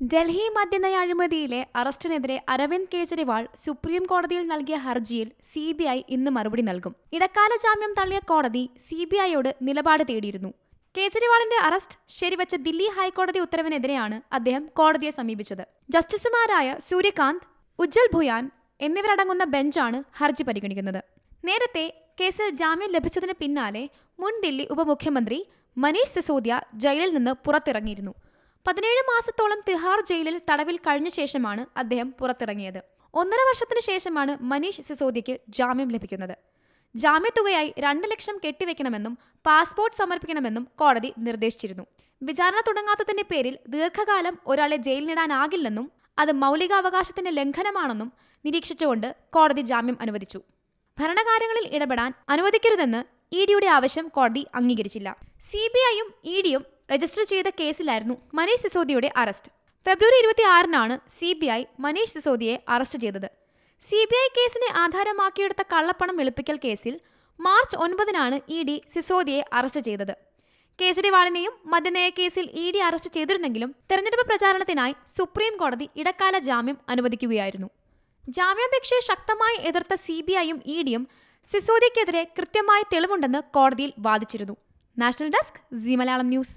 ഡൽഹി മദ്യനയ അഴിമതിയിലെ അറസ്റ്റിനെതിരെ അരവിന്ദ് കെജ്രിവാൾ സുപ്രീം കോടതിയിൽ നൽകിയ ഹർജിയിൽ സി ബി ഐ ഇന്ന് മറുപടി നൽകും. ഇടക്കാല ജാമ്യം തള്ളിയ കോടതി സി ബി ഐയോട് നിലപാട് തേടിയിരുന്നു. കേജ്രിവാളിന്റെ അറസ്റ്റ് ശരിവച്ച ദില്ലി ഹൈക്കോടതി ഉത്തരവിനെതിരെയാണ് അദ്ദേഹം കോടതിയെ സമീപിച്ചത്. ജസ്റ്റിസുമാരായ സൂര്യകാന്ത് ഉജ്ജൽ ഭുയാൻ എന്നിവരടങ്ങുന്ന ബെഞ്ചാണ് ഹർജി പരിഗണിക്കുന്നത്. നേരത്തെ കേസിൽ ജാമ്യം ലഭിച്ചതിന് പിന്നാലെ മുൻ ദില്ലി ഉപമുഖ്യമന്ത്രി മനീഷ് സിസോദിയ ജയിലിൽ നിന്ന് പുറത്തിറങ്ങിയിരുന്നു. പതിനേഴ് മാസത്തോളം തിഹാർ ജയിലിൽ തടവിൽ കഴിഞ്ഞ ശേഷമാണ് അദ്ദേഹം പുറത്തിറങ്ങിയത്. ഒന്നര വർഷത്തിന് ശേഷമാണ് മനീഷ് സിസോദിയയ്ക്ക് ജാമ്യം ലഭിക്കുന്നത്. ജാമ്യത്തുകയായി രണ്ട് ലക്ഷം കെട്ടിവെക്കണമെന്നും പാസ്പോർട്ട് സമർപ്പിക്കണമെന്നും കോടതി നിർദ്ദേശിച്ചിരുന്നു. വിചാരണ തുടങ്ങാത്തതിന്റെ പേരിൽ ദീർഘകാലം ഒരാളെ ജയിലിനിടാനാകില്ലെന്നും അത് മൗലികാവകാശത്തിന്റെ ലംഘനമാണെന്നും നിരീക്ഷിച്ചുകൊണ്ട് കോടതി ജാമ്യം അനുവദിച്ചു. ഭരണകാര്യങ്ങളിൽ ഇടപെടാൻ അനുവദിക്കരുതെന്ന് ഇ ഡിയുടെ ആവശ്യം കോടതി അംഗീകരിച്ചില്ല. സി ബി ഐയും ഇ ഡിയും രജിസ്റ്റർ ചെയ്ത കേസിലായിരുന്നു മനീഷ് സിസോദിയുടെ അറസ്റ്റ്. ഫെബ്രുവരി ഇരുപത്തി ആറിനാണ് സി ബി ഐ മനീഷ് സിസോദിയെ അറസ്റ്റ് ചെയ്തത്. സി ബി ഐ കേസിനെ ആധാരമാക്കിയെടുത്ത കള്ളപ്പണം വെളുപ്പിക്കൽ കേസിൽ മാർച്ച് ഒൻപതിനാണ് ഇ ഡി സിസോദിയെ അറസ്റ്റ് ചെയ്തത്. കേജ്രിവാളിനെയും മദ്യനയ കേസിൽ ഇ ഡി അറസ്റ്റ് ചെയ്തിരുന്നെങ്കിലും തെരഞ്ഞെടുപ്പ് പ്രചാരണത്തിനായി സുപ്രീം കോടതി ഇടക്കാല ജാമ്യം അനുവദിക്കുകയായിരുന്നു. ജാമ്യാപേക്ഷയെ ശക്തമായി എതിർത്ത സി ബി ഐയും ഇ ഡിയും സിസോദിയക്കെതിരെ കൃത്യമായ തെളിവുണ്ടെന്ന് കോടതിയിൽ വാദിച്ചിരുന്നു. National desk C Malayalam news.